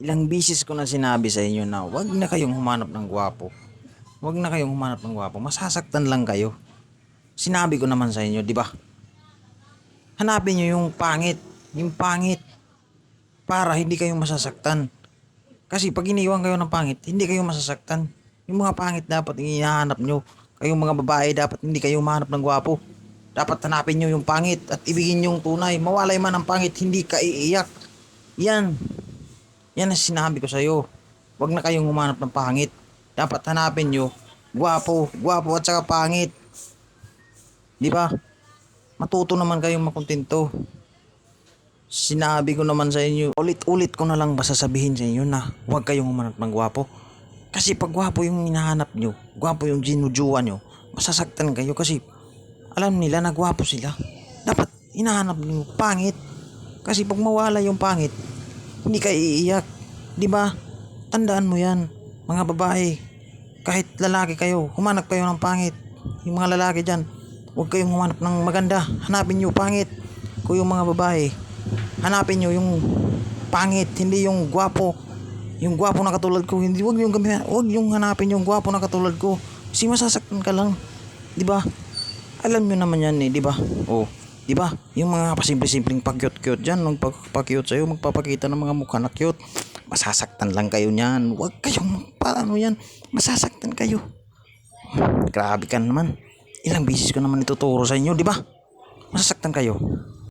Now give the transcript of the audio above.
Ilang bisis ko na sinabi sa inyo na wag na kayong humanap ng gwapo. Wag na kayong humanap ng gwapo. Masasaktan lang kayo. Sinabi ko naman sa inyo, di ba? Hanapin nyo yung pangit. Yung pangit. Para hindi kayo masasaktan. Kasi pag iniwan kayo ng pangit, hindi kayo masasaktan. Yung mga pangit dapat hinahanap nyo. Kayong mga babae dapat hindi kayo mahanap ng gwapo. Dapat hanapin nyo yung pangit at ibigin yung tunay. Mawalay man ang pangit, hindi ka iiyak. Yan. Yan ang sinabi ko sa'yo. Huwag na kayong humanap ng pangit. Dapat hanapin nyo, gwapo, gwapo at saka pangit. Di ba? Matuto naman kayong makontento. Sinabi ko naman sa inyo, ulit-ulit ko na lang ba sasabihin sa inyo na huwag kayong humanap ng gwapo. Kasi pag gwapo yung hinahanap nyo, gwapo yung ginujuwa nyo, masasaktan kayo kasi alam nila na gwapo sila. Dapat hinahanap nyo pangit. Kasi pag mawala yung pangit, hindi ka iiyak. Di ba? Tandaan mo yan, mga babae. Kahit lalaki kayo, humanap kayo ng pangit. Yung mga lalaki dyan, huwag kayong humanap ng maganda. Hanapin nyo pangit. Kung yung mga babae, hanapin nyo yung pangit, hindi yung gwapo. Yung gwapo na katulad ko, hindi wag yung gamihan, wag yung hanapin yung gwapo na katulad ko. Kasi masasaktan ka lang. 'Di ba? Alam niyo naman yan eh, 'di ba? Oh, 'di ba? Yung mga pasimple-simpleng pag-cute-cute diyan, nung pagpa-cute sa'yo, magpapakita ng mga mukha na cute. Masasaktan lang kayo niyan. Wag kayong paano yan. Masasaktan kayo. Grabe ka naman. Ilang bisis ko naman ituturo sa inyo, 'di ba? Masasaktan kayo.